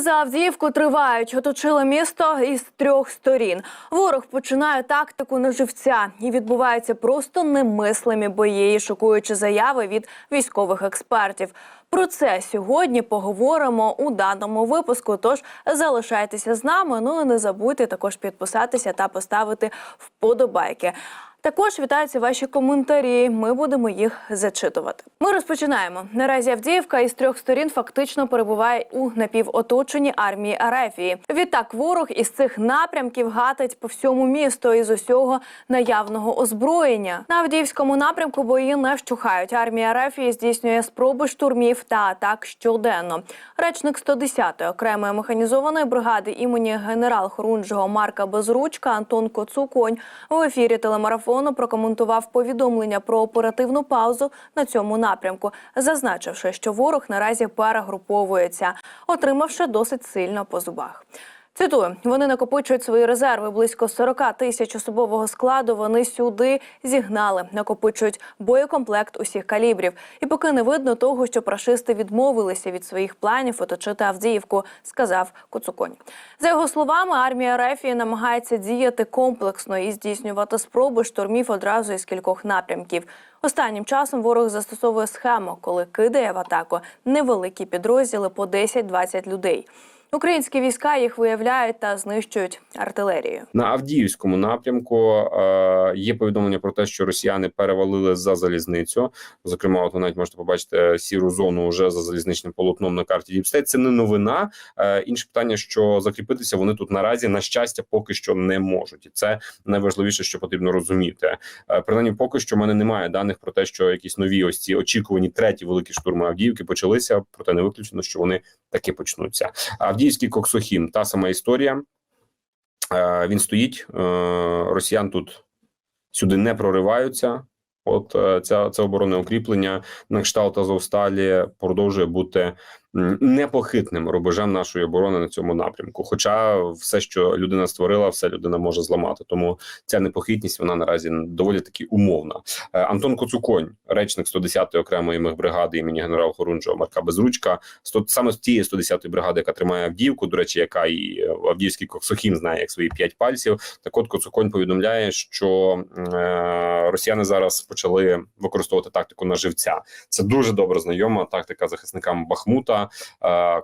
Бої за Авдіївку тривають. Оточили місто із трьох сторін. Ворог починає тактику на живця і відбуваються просто немислимі бої, і заяви від військових експертів. Про це сьогодні поговоримо у даному випуску. Тож залишайтеся з нами. Ну і не забудьте також підписатися та поставити вподобайки. Також вітаються ваші коментарі. Ми будемо їх зачитувати. Ми розпочинаємо. Наразі Авдіївка із трьох сторін фактично перебуває у напівоточенні армії Арефії. Відтак ворог із цих напрямків гатить по всьому місту із усього наявного озброєння. На Авдіївському напрямку бої не вщухають. Армія Арефії здійснює спроби штурмів та атак щоденно. Речник 110-ї окремої механізованої бригади імені генерал Хорунжого Марка Безручка Антон Коцуконь в ефірі телемарафону прокоментував повідомлення про оперативну паузу на цьому напрямку, зазначивши, що ворог наразі перегруповується, отримавши досить сильно по зубах. Цитую, вони накопичують свої резерви близько 40 тисяч особового складу. Вони сюди зігнали, накопичують боєкомплект усіх калібрів. І поки не видно того, що прашисти відмовилися від своїх планів оточити Авдіївку, сказав Коцуконь. За його словами, армія Рефії намагається діяти комплексно і здійснювати спроби штурмів одразу із кількох напрямків. Останнім часом ворог застосовує схему, коли кидає в атаку невеликі підрозділи по 10-20 людей. Українські війська їх виявляють та знищують артилерією. На Авдіївському напрямку е, є повідомлення про те, що росіяни перевалили за залізницю. Зокрема, от ви навіть можете побачити е, сіру зону вже за залізничним полотном на карті Діпстейт. Це не новина. Е, інше питання, що закріпитися вони тут наразі на щастя поки що не можуть, і це найважливіше, що потрібно розуміти. Е, принаймні, поки що в мене немає даних про те, що якісь нові ось ці очікувані треті великі штурми Авдіївки почалися. Проте не виключено, що вони таки почнуться. Авдіївський Коксохім та сама історія. Е, Він стоїть. е, Росіян тут сюди не прориваються. От е, ця це оборонне укріплення на кшталт Азовсталі продовжує бути непохитним рубежем нашої оборони на цьому напрямку. Хоча все, що людина створила, все людина може зламати. Тому ця непохитність вона наразі доволі таки умовна. Е, Антон Коцуконь, речник 110-ї окремої мехбригади імені генерал Хорунжого Марка Безручка, саме з тієї 110-ї бригади, яка тримає Авдіївку. До речі, яка і е, Авдіївський Коксохім знає як свої п'ять пальців. Так, от Коцуконь повідомляє, що е, росіяни зараз почали використовувати тактику на живця. Це дуже добре знайома тактика захисникам Бахмута.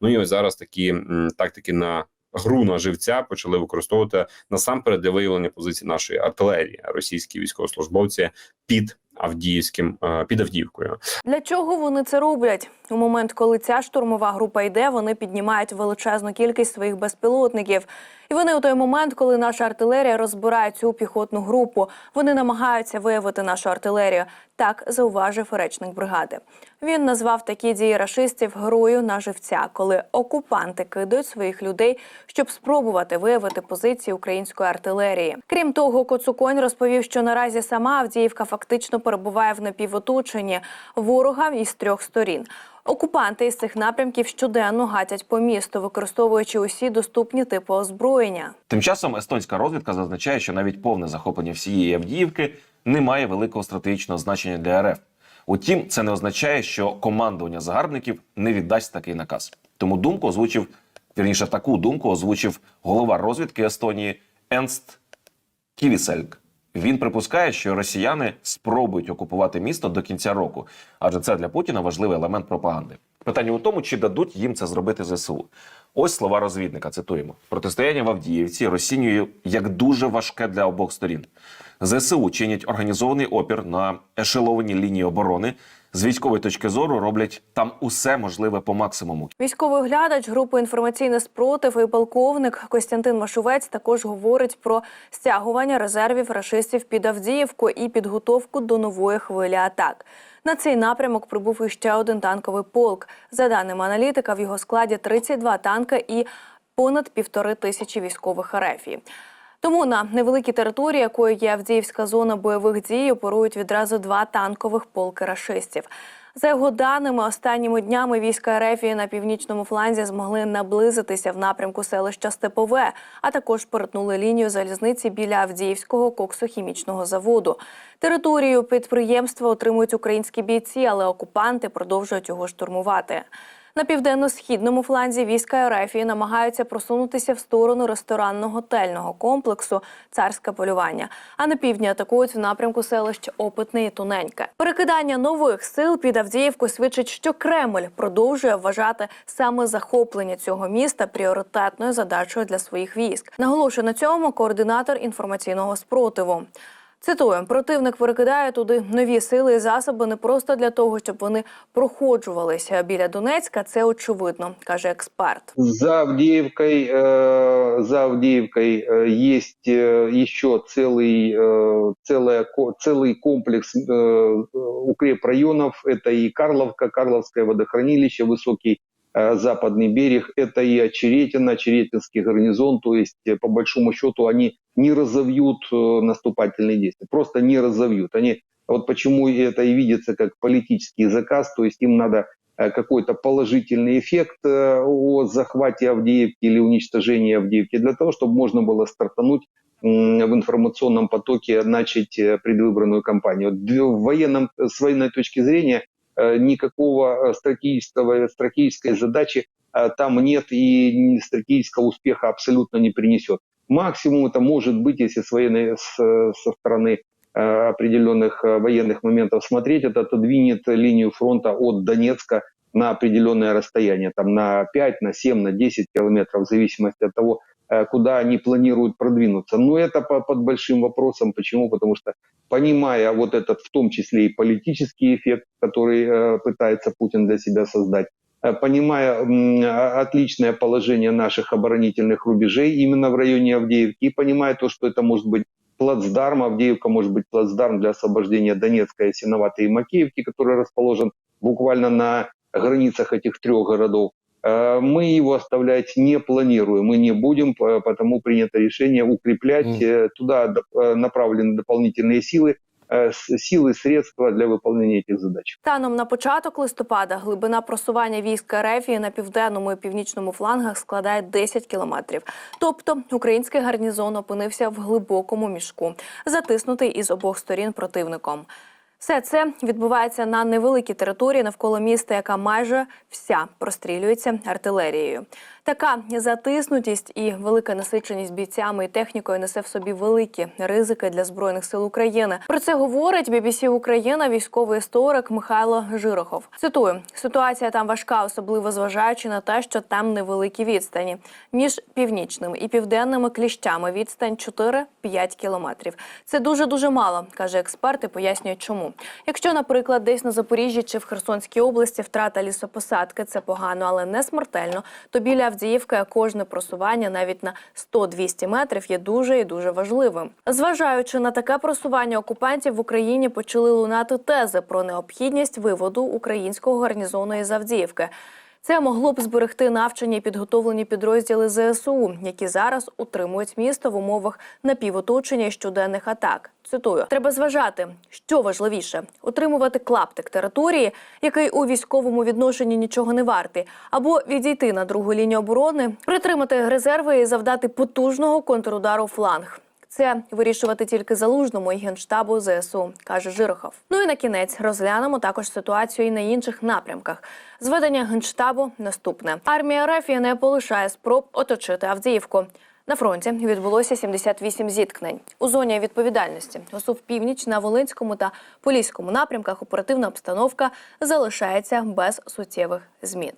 Ну і ось зараз такі тактики на гру на живця почали використовувати насамперед для виявлення позицій нашої артилерії. Російські військовослужбовці під Авдіївським е, під Авдіївкою. Для чого вони це роблять? У момент, коли ця штурмова група йде, вони піднімають величезну кількість своїх безпілотників. І вони у той момент, коли наша артилерія розбирає цю піхотну групу, вони намагаються виявити нашу артилерію. Так зауважив речник бригади. Він назвав такі дії рашистів грою на живця, коли окупанти кидають своїх людей, щоб спробувати виявити позиції української артилерії. Крім того, Коцуконь розповів, що наразі сама Авдіївка фактично перебуває в напівоточенні ворога із трьох сторін. Окупанти із цих напрямків щоденно гатять по місту, використовуючи усі доступні типи озброєння. Тим часом естонська розвідка зазначає, що навіть повне захоплення всієї Авдіївки не має великого стратегічного значення для РФ. Утім, це не означає, що командування загарбників не віддасть такий наказ. Тому думку озвучив вірніше таку думку озвучив голова розвідки Естонії Енст Ківісельк. Він припускає, що росіяни спробують окупувати місто до кінця року, адже це для Путіна важливий елемент пропаганди. Питання у тому, чи дадуть їм це зробити ЗСУ. Ось слова розвідника. Цитуємо: протистояння в Авдіївці розцінюю як дуже важке для обох сторін. ЗСУ чинять організований опір на ешелованій лінії оборони. З військової точки зору роблять там усе можливе по максимуму. Військовий оглядач групи інформаційний спротив і полковник Костянтин Машувець також говорить про стягування резервів рашистів під Авдіївку і підготовку до нової хвилі атак. На цей напрямок прибув іще один танковий полк. За даними аналітика, в його складі 32 танка і понад півтори тисячі військових арефії. Тому на невеликій території, якою є Авдіївська зона бойових дій, оперують відразу два танкових полки рашистів. За його даними, останніми днями війська Ерефії на північному фланзі змогли наблизитися в напрямку селища Степове, а також перетнули лінію залізниці біля Авдіївського коксохімічного заводу. Територію підприємства отримують українські бійці, але окупанти продовжують його штурмувати. На південно-східному фланзі війська РФ намагаються просунутися в сторону ресторанно-готельного комплексу Царське полювання. А на півдні атакують в напрямку селищ Опитне і Туненьке. Перекидання нових сил під Авдіївку свідчить, що Кремль продовжує вважати саме захоплення цього міста пріоритетною задачею для своїх військ. Наголошує на цьому координатор інформаційного спротиву. Цитую, противник перекидає туди нові сили і засоби не просто для того, щоб вони проходжувалися біля Донецька. Це очевидно, каже експерт. За Авдеевкой, э, за Авдеевкой э, есть э, еще целый, э, целая, ко- целый комплекс э, укрепрайонов. Это и Карловка, Карловское водохранилище, высокий э, западный берег. Это и Очеретино, Очеретинский гарнизон. То есть, э, по большому счету, они не разовьют э, наступательные действия. Просто не разовьют. Они, вот почему это и видится как политический заказ. То есть, им надо э, какой-то положительный эффект э, о захвате Авдеевки или уничтожении Авдеевки для того, чтобы можно было стартануть в информационном потоке, начать э, предвыборную кампанию. В военном, с военной точки зрения э, никакого э, стратегического, стратегической задачи э, там нет и стратегического успеха абсолютно не принесет. Максимум это может быть, если с военной, с- со стороны э, определенных э, военных моментов смотреть, это отодвинет линию фронта от Донецка на определенное расстояние, там на 5, на 7, на 10 километров, в зависимости от того, э, куда они планируют продвинуться. Но это по- под большим вопросом. Почему? Потому что понимая вот этот в том числе и политический эффект, который э, пытается Путин для себя создать, э, понимая м, а- отличное положение наших оборонительных рубежей именно в районе Авдеевки, и понимая то, что это может быть плацдарм, Авдеевка может быть плацдарм для освобождения Донецка, Ясиноватой и Макеевки, который расположен буквально на границах этих трех городов. Э, Мы его оставлять не планируем, мы не будем, по- потому принято решение укреплять. Мгм. э, Туда доп- э, направлены дополнительные силы, э, с- силы, средства для выполнения этих задач. Станом на початок листопада глибина просування військ РФ на південному і північному флангах складає 10 кілометрів. Тобто український гарнізон опинився в глибокому мішку, затиснутий із обох сторін противником. Все це відбувається на невеликій території навколо міста, яка майже вся прострілюється артилерією. Така затиснутість і велика насиченість бійцями і технікою несе в собі великі ризики для збройних сил України. Про це говорить BBC Україна військовий історик Михайло Жирохов. Цитую: ситуація там важка, особливо зважаючи на те, що там невеликі відстані між північними і південними кліщами. Відстань 4-5 кілометрів. Це дуже дуже мало, каже експерт і пояснює, чому. Якщо, наприклад, десь на Запоріжжі чи в Херсонській області втрата лісопосадки це погано, але не смертельно, то біля Авдіївки кожне просування навіть на 100-200 метрів є дуже і дуже важливим. Зважаючи на таке просування окупантів в Україні почали лунати тези про необхідність виводу українського гарнізону із Авдіївки. Це могло б зберегти навчені підготовлені підрозділи ЗСУ, які зараз утримують місто в умовах напівоточення і щоденних атак. Цитую, треба зважати, що важливіше утримувати клаптик території, який у військовому відношенні нічого не вартий, або відійти на другу лінію оборони, притримати резерви і завдати потужного контрудару фланг. Це вирішувати тільки залужному і генштабу ЗСУ, каже Жирохов. Ну і на кінець розглянемо також ситуацію і на інших напрямках. Зведення генштабу наступне: армія РФ не полишає спроб оточити Авдіївку. На фронті відбулося 78 зіткнень у зоні відповідальності. ОСУ в північ на Волинському та Поліському напрямках оперативна обстановка залишається без суттєвих змін.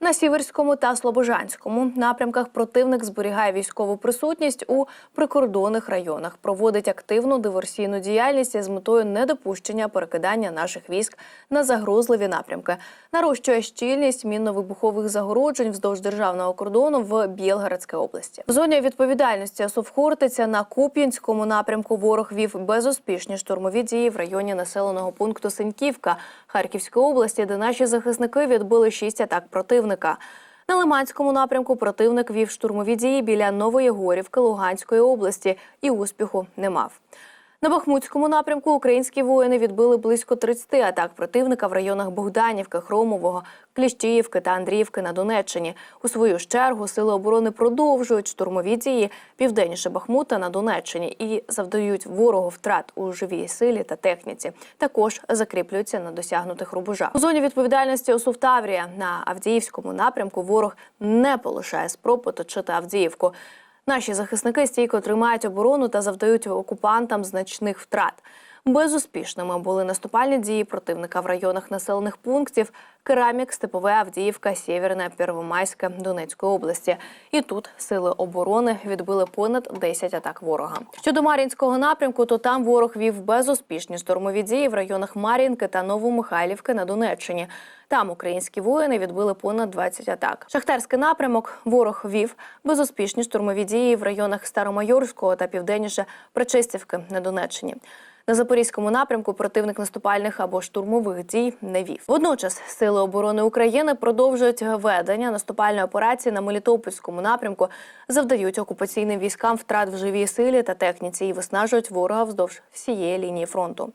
На Сіверському та Слобожанському напрямках противник зберігає військову присутність у прикордонних районах, проводить активну диверсійну діяльність з метою недопущення перекидання наших військ на загрозливі напрямки, нарощує щільність мінно-вибухових загороджень вздовж державного кордону в Білгородській області. В зоні відповідальності Асовхортиця на Куп'янському напрямку ворог вів безуспішні штурмові дії в районі населеного пункту Синьківка Харківської області, де наші захисники відбили шість атак противника. На Лиманському напрямку противник вів штурмові дії біля Новоєгорівки Луганської області і успіху не мав. На Бахмутському напрямку українські воїни відбили близько 30 атак противника в районах Богданівки, Хромового, Кліщіївки та Андріївки на Донеччині. У свою чергу сили оборони продовжують штурмові дії південніше Бахмута на Донеччині і завдають ворогу втрат у живій силі та техніці. Також закріплюються на досягнутих рубежах. У зоні відповідальності ОСУ Таврія на Авдіївському напрямку ворог не полишає спроб оточити Авдіївку. Наші захисники стійко тримають оборону та завдають окупантам значних втрат. Безуспішними були наступальні дії противника в районах населених пунктів Керамік, Степове, Авдіївка, Сєвєрне, Первомайське Донецької області. І тут сили оборони відбили понад 10 атак ворога. Щодо Мар'їнського напрямку, то там ворог вів безуспішні штурмові дії в районах Мар'їнки та Новомихайлівки на Донеччині. Там українські воїни відбили понад 20 атак. Шахтарський напрямок ворог вів безуспішні штурмові дії в районах Старомайорського та південніше Причистівки на Донеччині. На запорізькому напрямку противник наступальних або штурмових дій не вів. Водночас сили оборони України продовжують ведення наступальної операції на Мелітопольському напрямку, завдають окупаційним військам втрат в живій силі та техніці і виснажують ворога вздовж всієї лінії фронту.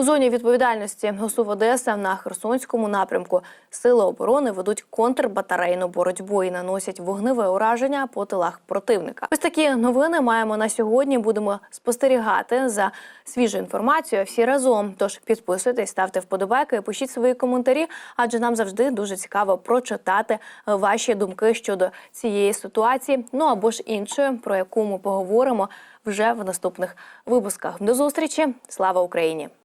У зоні відповідальності ГОСУВ Одеса на Херсонському напрямку сили оборони ведуть контрбатарейну боротьбу і наносять вогневе ураження по тилах противника. Ось такі новини маємо на сьогодні. Будемо спостерігати за свіжою інформацією всі разом. Тож підписуйтесь, ставте вподобайки, пишіть свої коментарі, адже нам завжди дуже цікаво прочитати ваші думки щодо цієї ситуації. Ну або ж іншої, про яку ми поговоримо вже в наступних випусках. До зустрічі! Слава Україні!